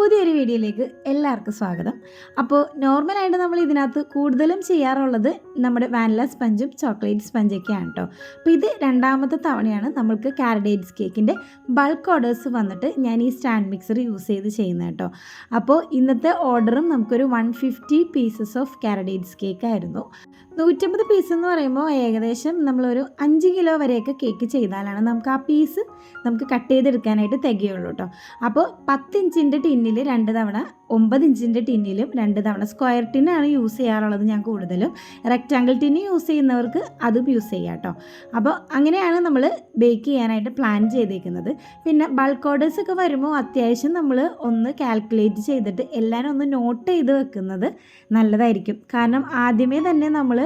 പുതിയൊരു വീഡിയോയിലേക്ക് എല്ലാവർക്കും സ്വാഗതം. അപ്പോൾ നോർമലായിട്ട് നമ്മൾ ഇതിനകത്ത് കൂടുതലും ചെയ്യാറുള്ളത് നമ്മുടെ വാനില സ്പഞ്ചും ചോക്ലേറ്റ് സ്പഞ്ചൊക്കെയാണ് കേട്ടോ. അപ്പോൾ ഇത് രണ്ടാമത്തെ തവണയാണ് നമ്മൾക്ക് കാരഡേറ്റ്സ് കേക്കിന്റെ ബൾക്ക് ഓർഡേഴ്സ് വന്നിട്ട് ഞാൻ ഈ സ്റ്റാൻഡ് മിക്സർ യൂസ് ചെയ്ത് ചെയ്യുന്നത് കേട്ടോ. അപ്പോൾ ഇന്നത്തെ ഓർഡറും നമുക്കൊരു one fifty pieces of carrot dates cake ആയിരുന്നു. നൂറ്റമ്പത് പീസ് എന്ന് പറയുമ്പോൾ ഏകദേശം നമ്മളൊരു അഞ്ച് കിലോ വരെയൊക്കെ കേക്ക് ചെയ്താലാണ് നമുക്ക് ആ പീസ് നമുക്ക് കട്ട് ചെയ്തെടുക്കാനായിട്ട് തികയുള്ളൂ കേട്ടോ. അപ്പോൾ പത്ത് ഇഞ്ചിന്റെ ടിന്നിൽ രണ്ട് തവണ ഒമ്പത് ഇഞ്ചിന്റെ ടിന്നിലും രണ്ട് തവണ സ്ക്വയർ ടിന്നാണ് യൂസ് ചെയ്യാറുള്ളത് ഞാൻ കൂടുതലും. റെക്റ്റാങ്കിൾ ടിന്ന് യൂസ് ചെയ്യുന്നവർക്ക് അതും യൂസ് ചെയ്യാം കേട്ടോ. അപ്പോൾ അങ്ങനെയാണ് നമ്മൾ ബേക്ക് ചെയ്യാനായിട്ട് പ്ലാൻ ചെയ്തേക്കുന്നത്. പിന്നെ ബൾക്ക് ഓർഡേഴ്സ് ഒക്കെ വരുമ്പോൾ അത്യാവശ്യം നമ്മൾ ഒന്ന് കാൽക്കുലേറ്റ് ചെയ്തിട്ട് എല്ലാവരും ഒന്ന് നോട്ട് ചെയ്ത് വെക്കുന്നത് നല്ലതായിരിക്കും. കാരണം ആദ്യമേ തന്നെ നമ്മൾ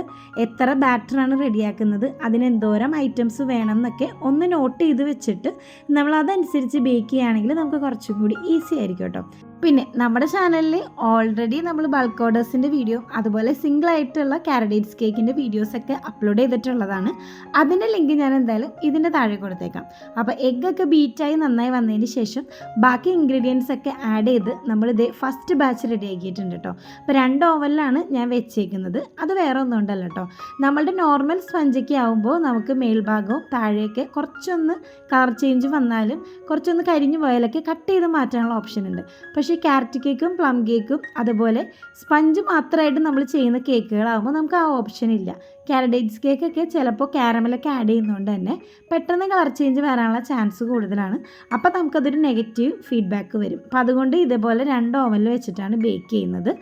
എത്ര ബാറ്ററാണ് റെഡിയാക്കുന്നത് അതിനെന്തോരം ഐറ്റംസ് വേണം എന്നൊക്കെ ഒന്ന് നോട്ട് ചെയ്ത് വെച്ചിട്ട് നമ്മൾ അതനുസരിച്ച് ബേക്ക് ചെയ്യുകയാണെങ്കിൽ നമുക്ക് കുറച്ചും കൂടി ഈസി ആയിരിക്കും കേട്ടോ. time. പിന്നെ നമ്മുടെ ചാനലിൽ ഓൾറെഡി നമ്മൾ ബൾക്ക് ഓർഡേഴ്സിന്റെ വീഡിയോ അതുപോലെ സിംഗിൾ ആയിട്ടുള്ള കാരഡേറ്റ്സ് കേക്കിന്റെ വീഡിയോസൊക്കെ അപ്ലോഡ് ചെയ്തിട്ടുള്ളതാണ്. അതിന്റെ ലിങ്ക് ഞാൻ എന്തായാലും ഇതിന്റെ താഴെ കൊടുത്തേക്കാം. അപ്പോൾ എഗ്ഗൊക്കെ ബീറ്റായി നന്നായി വന്നതിന് ശേഷം ബാക്കി ഇൻഗ്രീഡിയൻസ് ഒക്കെ ആഡ് ചെയ്ത് നമ്മൾ ഇതേ ഫസ്റ്റ് ബാച്ച് റെഡി ആക്കിയിട്ടുണ്ട് കേട്ടോ അപ്പോൾ രണ്ട് ഓവനിലാണ് ഞാൻ വെച്ചേക്കുന്നത്. അത് വേറെ ഒന്നും ഉണ്ടല്ലോ കേട്ടോ നമ്മളുടെ നോർമൽ സ്പഞ്ചൊക്കെ ആകുമ്പോൾ നമുക്ക് മേൽഭാഗവും താഴെയൊക്കെ കുറച്ചൊന്ന് കളർ ചേഞ്ച് വന്നാലും കുറച്ചൊന്ന് കരിഞ്ഞു പോയാലൊക്കെ കട്ട് ചെയ്ത് മാറ്റാനുള്ള ഓപ്ഷൻ ഉണ്ട്. പക്ഷേ ക്യാരറ്റ് കേക്കും പ്ലം കേക്കും അതുപോലെ സ്പഞ്ച് മാത്രമായിട്ട് നമ്മൾ ചെയ്യുന്ന കേക്കുകളാകുമ്പോൾ നമുക്ക് ആ ഓപ്ഷൻ ഇല്ല. കാരഡേറ്റ്സ് കേക്കൊക്കെ ചിലപ്പോൾ ക്യാരമലൊക്കെ ആഡ് ചെയ്യുന്നതുകൊണ്ട് തന്നെ പെട്ടെന്ന് കളർ ചേഞ്ച് വരാനുള്ള ചാൻസ് കൂടുതലാണ്. അപ്പോൾ നമുക്കതൊരു നെഗറ്റീവ് ഫീഡ്ബാക്ക് വരും. അപ്പോൾ അതുകൊണ്ട് ഇതേപോലെ രണ്ട് ഓവനിൽ വെച്ചിട്ടാണ് ബേക്ക് ചെയ്യുന്നത്.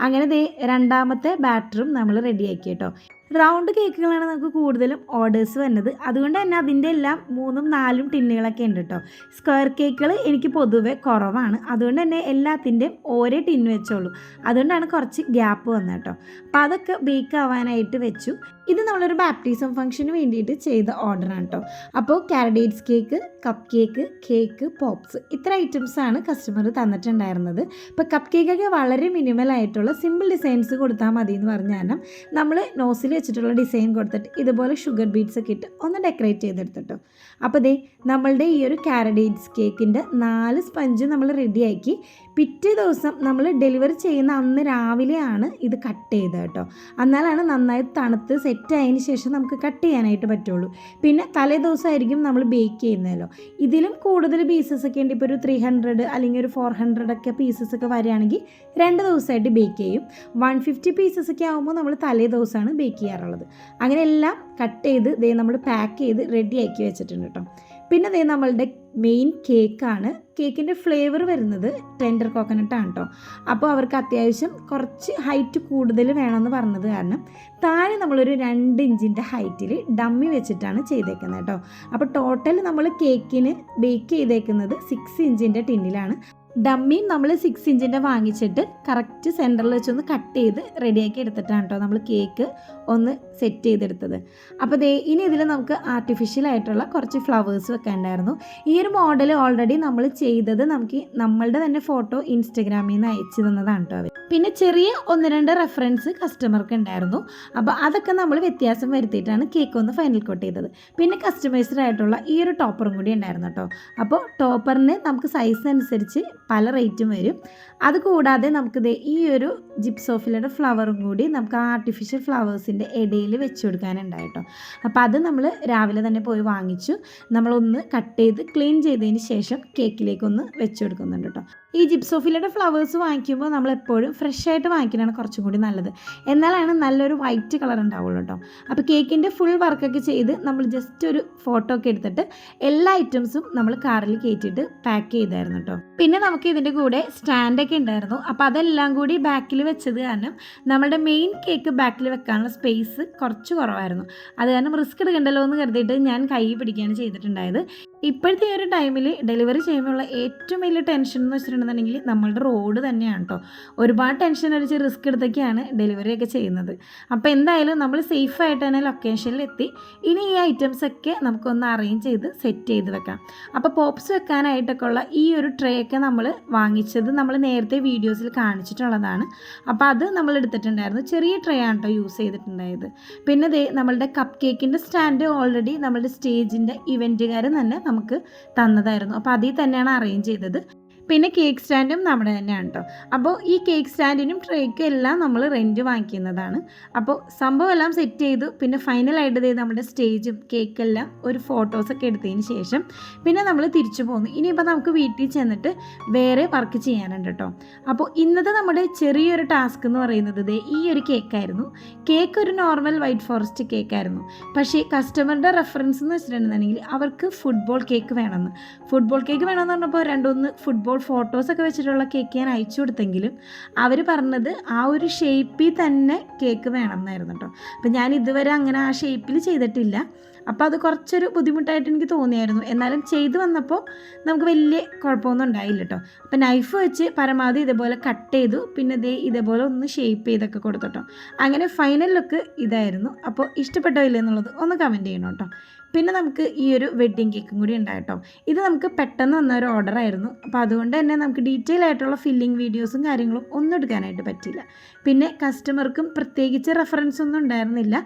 അങ്ങനെ ദേ രണ്ടാമത്തെ ബാറ്ററും നമ്മൾ റെഡിയാക്കി കേട്ടോ. റൗണ്ട് കേക്കുകളാണ് നമുക്ക് കൂടുതലും ഓർഡേഴ്സ് വരുന്നത്. അതുകൊണ്ട് തന്നെ അതിന്റെ എല്ലാം മൂന്നും നാലും ടിന്നുകളൊക്കെ ഉണ്ട് കേട്ടോ സ്ക്വയർ കേക്കുകൾ എനിക്ക് പൊതുവെ കുറവാണ്. അതുകൊണ്ട് തന്നെ എല്ലാത്തിന്റെയും ഓരോ ടിന്ന് വെച്ചോളൂ. അതുകൊണ്ടാണ് കുറച്ച് ഗ്യാപ്പ് വന്നത് കേട്ടോ അപ്പോൾ അതൊക്കെ ബേക്ക് ആവാനായിട്ട് വെച്ചു. ഇത് നമ്മളൊരു ബാപ്റ്റിസം ഫംഗ്ഷന് വേണ്ടിയിട്ട് ചെയ്ത ഓർഡറാണ് കേട്ടോ അപ്പോൾ carrot dates cake cup cake cake pops ഇത്ര ഐറ്റംസ് ആണ് കസ്റ്റമർ തന്നിട്ടുണ്ടായിരുന്നത്. ഇപ്പോൾ കപ്പ് കേക്കൊക്കെ വളരെ മിനിമൽ ആയിട്ടുള്ള സിമ്പിൾ ഡിസൈൻസ് കൊടുത്താൽ മതി എന്ന് പറഞ്ഞ കാരണം നമ്മൾ നോസിൽ വെച്ചിട്ടുള്ള ഡിസൈൻ കൊടുത്തിട്ട് ഇതുപോലെ ഷുഗർ ബീഡ്സ് ഒക്കെ ഇട്ട് ഒന്ന് ഡെക്കറേറ്റ് ചെയ്തെടുത്തിട്ടോ. അപ്പോൾ ദേ നമ്മളുടെ ഈ ഒരു കാരഡേറ്റ്സ് കേക്കിന്റെ നാല് സ്പഞ്ച് നമ്മൾ റെഡിയാക്കി പിറ്റേ ദിവസം നമ്മൾ ഡെലിവറി ചെയ്യുന്ന അന്ന് രാവിലെയാണ് ഇത് കട്ട് ചെയ്തത് കേട്ടോ. എന്നാലാണ് നന്നായി തണുത്ത് സെറ്റ് ആയതിന് ശേഷം നമുക്ക് കട്ട് ചെയ്യാനായിട്ട് പറ്റുള്ളൂ. പിന്നെ തലേ ദിവസമായിരിക്കും നമ്മൾ ബേക്ക് ചെയ്യുന്നതല്ലോ. ഇതിലും കൂടുതൽ പീസസ് ഒക്കെ ഉണ്ട്. ഇപ്പോൾ ഒരു ത്രീ ഹൺഡ്രഡ് അല്ലെങ്കിൽ ഒരു ഫോർ ഹൺഡ്രഡ് ഒക്കെ പീസസ് ഒക്കെ വരികയാണെങ്കിൽ രണ്ട് ദിവസമായിട്ട് ബേക്ക് ചെയ്യും. വൺ ഫിഫ്റ്റി പീസസ് ഒക്കെ ആകുമ്പോൾ നമ്മൾ തലേ ദിവസമാണ് ബേക്ക് ചെയ്യാറുള്ളത്. അങ്ങനെ എല്ലാം കട്ട് ചെയ്ത് ദേ നമ്മൾ പാക്ക് ചെയ്ത് റെഡി ആക്കി വെച്ചിട്ടുണ്ട് കേട്ടോ. പിന്നെ ദേ നമ്മളുടെ മെയിൻ കേക്കാണ് കേക്കിന്റെ ഫ്ലേവർ വരുന്നത് ടെൻഡർ കോക്കനട്ട് ആണ് കേട്ടോ അപ്പോൾ അവർക്ക് അത്യാവശ്യം കുറച്ച് ഹൈറ്റ് കൂടുതൽ വേണമെന്ന് പറഞ്ഞത് കാരണം താഴെ നമ്മളൊരു രണ്ട് ഇഞ്ചിന്റെ ഹൈറ്റിൽ ഡമ്മി വെച്ചിട്ടാണ് ചെയ്തേക്കുന്നത് കേട്ടോ അപ്പോൾ ടോട്ടൽ നമ്മൾ കേക്കിന് ബേക്ക് ചെയ്തേക്കുന്നത് സിക്സ് ഇഞ്ചിന്റെ ടിന്നിലാണ്. ഡമ്മിയും നമ്മൾ സിക്സ് ഇഞ്ചിന്റെ വാങ്ങിച്ചിട്ട് കറക്റ്റ് സെന്ററിൽ വെച്ചൊന്ന് കട്ട് ചെയ്ത് റെഡിയാക്കി എടുത്തിട്ടാണ് കേട്ടോ നമ്മൾ കേക്ക് ഒന്ന് സെറ്റ് ചെയ്തെടുത്തത്. അപ്പോൾ ദേ ഇനി ഇതിൽ നമുക്ക് ആർട്ടിഫിഷ്യൽ ആയിട്ടുള്ള കുറച്ച് ഫ്ലവേഴ്സ് വെക്കാനുണ്ടായിരുന്നു. ഈ ഒരു മോഡൽ ഓൾറെഡി നമ്മൾ ചെയ്തത് നമുക്ക് നമ്മളുടെ തന്നെ ഫോട്ടോ ഇൻസ്റ്റഗ്രാമിൽ നിന്ന് അയച്ചു തന്നതാണ് കേട്ടോ അവർ പിന്നെ ചെറിയ ഒന്ന് രണ്ട് റെഫറൻസ് കസ്റ്റമർക്ക് ഉണ്ടായിരുന്നു. അപ്പോൾ അതൊക്കെ നമ്മൾ വ്യത്യാസം വരുത്തിയിട്ടാണ് കേക്ക് ഒന്ന് ഫൈനൽ കോട്ട് ചെയ്തത്. പിന്നെ കസ്റ്റമൈസ്ഡ് ആയിട്ടുള്ള ഈ ഒരു ടോപ്പറും കൂടി ഉണ്ടായിരുന്നു കേട്ടോ അപ്പോൾ ടോപ്പറിന് നമുക്ക് സൈസ് അനുസരിച്ച് പല റേറ്റും വരും. അതുകൂടാതെ നമുക്ക് ദേ ഈ ഒരു ജിപ്സോഫിലയുടെ ഫ്ലവറും കൂടി നമുക്ക് ആ ആർട്ടിഫിഷ്യൽ ഫ്ലവേഴ്സിന്റെ ഇടയിൽ വെച്ച് കൊടുക്കാനുണ്ടായിട്ടോ. അപ്പോൾ അത് നമ്മൾ രാവിലെ തന്നെ പോയി വാങ്ങിച്ചു. നമ്മളൊന്ന് കട്ട് ചെയ്ത് ക്ലീൻ ചെയ്തതിന് ശേഷം കേക്കിലേക്കൊന്ന് വെച്ച് കൊടുക്കുന്നുണ്ട് കേട്ടോ ഈ ജിപ്സോഫിലയുടെ ഫ്ലവേഴ്സ് വാങ്ങിക്കുമ്പോൾ നമ്മൾ എപ്പോഴും ഫ്രഷ് ആയിട്ട് വാങ്ങിക്കുന്നതാണ് കുറച്ചും കൂടി നല്ലത്. എന്നാലാണ് നല്ലൊരു വൈറ്റ് കളർ ഉണ്ടാവുള്ളൂ കേട്ടോ അപ്പോൾ കേക്കിന്റെ ഫുൾ വർക്കൊക്കെ ചെയ്ത് നമ്മൾ ജസ്റ്റ് ഒരു ഫോട്ടോ ഒക്കെ എടുത്തിട്ട് എല്ലാ ഐറ്റംസും നമ്മൾ കാറിൽ കയറ്റിയിട്ട് പാക്ക് ചെയ്തായിരുന്നു കേട്ടോ പിന്നെ നമുക്ക് ഇതിന്റെ കൂടെ സ്റ്റാൻഡൊക്കെ ഉണ്ടായിരുന്നു. അപ്പോൾ അതെല്ലാം കൂടി ബാക്കിൽ വെച്ചത് കാരണം നമ്മുടെ മെയിൻ കേക്ക് ബാക്കിൽ വെക്കാനുള്ള സ്പേസ് കുറച്ച് കുറവായിരുന്നു. അത് കാരണം റിസ്ക് എടുക്കണ്ടല്ലോ എന്ന് കരുതിയിട്ട് ഞാൻ കൈ പിടിക്കുകയാണ് ചെയ്തിട്ടുണ്ടായത്. ഇപ്പോഴത്തെ ഒരു ടൈമിൽ ഡെലിവറി ചെയ്യുമ്പോഴുള്ള ഏറ്റവും വലിയ ടെൻഷൻ എന്ന് വെച്ചിട്ടുണ്ടെന്നുണ്ടെങ്കിൽ നമ്മളുടെ റോഡ് തന്നെയാണ് കേട്ടോ ഒരുപാട് ടെൻഷൻ അടിച്ച് റിസ്ക് എടുത്തൊക്കെയാണ് ഡെലിവറി ഒക്കെ ചെയ്യുന്നത്. അപ്പോൾ എന്തായാലും നമ്മൾ സേഫായിട്ട് തന്നെ ലൊക്കേഷനിൽ എത്തി. ഇനി ഈ ഐറ്റംസ് ഒക്കെ നമുക്കൊന്ന് അറേഞ്ച് ചെയ്ത് സെറ്റ് ചെയ്ത് വെക്കാം. അപ്പോൾ പോപ്സ് വെക്കാനായിട്ടൊക്കെ ഉള്ള ഈ ഒരു ട്രേ ഒക്കെ നമ്മൾ വാങ്ങിച്ചത് നമ്മൾ നേരത്തെ വീഡിയോസിൽ കാണിച്ചിട്ടുള്ളതാണ്. അപ്പോൾ അത് നമ്മൾ എടുത്തിട്ടുണ്ടായിരുന്നു. ചെറിയ ട്രേ ആണ് കേട്ടോ യൂസ് ചെയ്തിട്ടുണ്ടായത്. പിന്നെ ദേ നമ്മളുടെ കപ്പ് കേക്കിന്റെ സ്റ്റാൻഡ് ഓൾറെഡി നമ്മളുടെ സ്റ്റേജിന്റെ ഇവന്റുകാർ തന്നെ നമുക്ക് തന്നതായിരുന്നു. അപ്പോൾ അതിൽ തന്നെയാണ് അറേഞ്ച് ചെയ്തത്. പിന്നെ കേക്ക് സ്റ്റാൻഡും നമ്മുടെ തന്നെയാണ് കേട്ടോ അപ്പോൾ ഈ കേക്ക് സ്റ്റാൻഡിനും ട്രേക്കും എല്ലാം നമ്മൾ റെന്റ് വാങ്ങിക്കുന്നതാണ്. അപ്പോൾ സംഭവം എല്ലാം സെറ്റ് ചെയ്തു. പിന്നെ ഫൈനലായിട്ട് ചെയ്ത് നമ്മുടെ സ്റ്റേജും കേക്കെല്ലാം ഒരു ഫോട്ടോസൊക്കെ എടുത്തതിന് ശേഷം പിന്നെ നമ്മൾ തിരിച്ചു പോന്നു. ഇനിയിപ്പോൾ നമുക്ക് വീട്ടിൽ ചെന്നിട്ട് വേറെ വർക്ക് ചെയ്യാനുണ്ട് കേട്ടോ അപ്പോൾ ഇന്നത്തെ നമ്മുടെ ചെറിയൊരു ടാസ്ക് എന്ന് പറയുന്നത് ഈ ഒരു കേക്കായിരുന്നു കേക്ക് ഒരു നോർമൽ വൈറ്റ് ഫോറസ്റ്റ് കേക്കായിരുന്നു പക്ഷേ കസ്റ്റമറുടെ റെഫറൻസ് എന്ന് വെച്ചിട്ടുണ്ടെന്നുണ്ടെങ്കിൽ അവർക്ക് ഫുട്ബോൾ കേക്ക് വേണമെന്ന്. ഫുട്ബോൾ കേക്ക് വേണമെന്ന് പറഞ്ഞപ്പോൾ രണ്ടൊന്ന് ഫുട്ബോൾ ഫോട്ടോസൊക്കെ വെച്ചിട്ടുള്ള കേക്ക് ഞാൻ അയച്ചു കൊടുത്തെങ്കിലും അവർ പറഞ്ഞത് ആ ഒരു ഷേപ്പിൽ തന്നെ കേക്ക് വേണം എന്നായിരുന്നു കേട്ടോ അപ്പം ഞാൻ ഇതുവരെ അങ്ങനെ ആ ഷേപ്പിൽ ചെയ്തിട്ടില്ല. അപ്പോൾ അത് കുറച്ചൊരു ബുദ്ധിമുട്ടായിട്ട് എനിക്ക് തോന്നിയായിരുന്നു. എന്നാലും ചെയ്തു വന്നപ്പോൾ നമുക്ക് വലിയ കുഴപ്പമൊന്നും ഉണ്ടായില്ല കേട്ടോ അപ്പോൾ നൈഫ് വെച്ച് പരമാവധി ഇതേപോലെ കട്ട് ചെയ്തു. പിന്നെ ദേ ഇതേപോലെ ഒന്ന് ഷേപ്പ് ചെയ്തൊക്കെ കൊടുത്തു കേട്ടോ അങ്ങനെ ഫൈനൽ ലുക്ക് ഇതായിരുന്നു. അപ്പോൾ ഇഷ്ടപ്പെട്ടോ ഇല്ല എന്നുള്ളത് ഒന്ന് കമന്റ് ചെയ്യണം കേട്ടോ പിന്നെ നമുക്ക് ഈ ഒരു വെഡ്ഡിങ് കേക്കും കൂടി ഉണ്ടായിട്ടോ. ഇത് നമുക്ക് പെട്ടെന്ന് വന്ന ഒരു ഓർഡർ ആയിരുന്നു. അപ്പോൾ അതുകൊണ്ട് തന്നെ നമുക്ക് ഡീറ്റെയിൽ ആയിട്ടുള്ള ഫില്ലിംഗ് വീഡിയോസും കാര്യങ്ങളും ഒന്നും എടുക്കാനായിട്ട് പറ്റില്ല പിന്നെ കസ്റ്റമർക്കും പ്രത്യേകിച്ച് റെഫറൻസ് ഒന്നും ഉണ്ടായിരുന്നില്ല.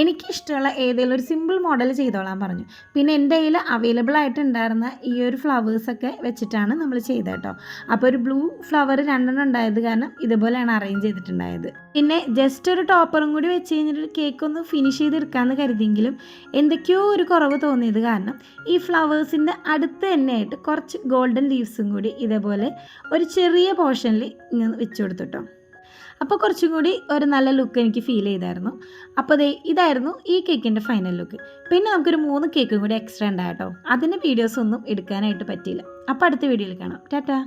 എനിക്കിഷ്ടമുള്ള ഏതെങ്കിലും ഒരു സിമ്പിൾ മോഡൽ ചെയ്തോളാൻ പറഞ്ഞു. പിന്നെ എന്റെ കയ്യിൽ അവൈലബിൾ ആയിട്ടുണ്ടായിരുന്ന ഈ ഒരു ഫ്ലവേഴ്സൊക്കെ വെച്ചിട്ടാണ് നമ്മൾ ചെയ്തത് കേട്ടോ. അപ്പോൾ ഒരു ബ്ലൂ ഫ്ലവർ രണ്ടെണ്ണം ഉണ്ടായത് കാരണം ഇതുപോലെയാണ് അറേഞ്ച് ചെയ്തിട്ടുണ്ടായത്. പിന്നെ ജസ്റ്റ് ഒരു ടോപ്പറും കൂടി വെച്ച് കഴിഞ്ഞിട്ട് കേക്ക് ഒന്ന് ഫിനിഷ് ചെയ്തെടുക്കാമെന്ന് കരുതിയെങ്കിലും എന്തൊക്കെയോ ഒരു കുറവ് തോന്നിയത് കാരണം ഈ ഫ്ലവേഴ്സിന്റെ അടുത്ത് തന്നെയായിട്ട് കുറച്ച് ഗോൾഡൻ ലീവ്സും കൂടി ഇതേപോലെ ഒരു ചെറിയ പോർഷനിൽ ഇങ്ങനെ വെച്ച് കൊടുത്തു കേട്ടോ. അപ്പോൾ കുറച്ചും കൂടി ഒരു നല്ല ലുക്ക് എനിക്ക് ഫീൽ ചെയ്തായിരുന്നു. അപ്പോൾ ദേ ഇതായിരുന്നു ഈ കേക്കിന്റെ ഫൈനൽ ലുക്ക് പിന്നെ നമുക്കൊരു മൂന്ന് കേക്കും കൂടി എക്സ്ട്രാ ഉണ്ടായിട്ടോ അതിന്റെ വീഡിയോസ് ഒന്നും എടുക്കാനായിട്ട് പറ്റിയില്ല. അപ്പോൾ അടുത്ത വീഡിയോയിൽ കാണാം. ടാറ്റാ.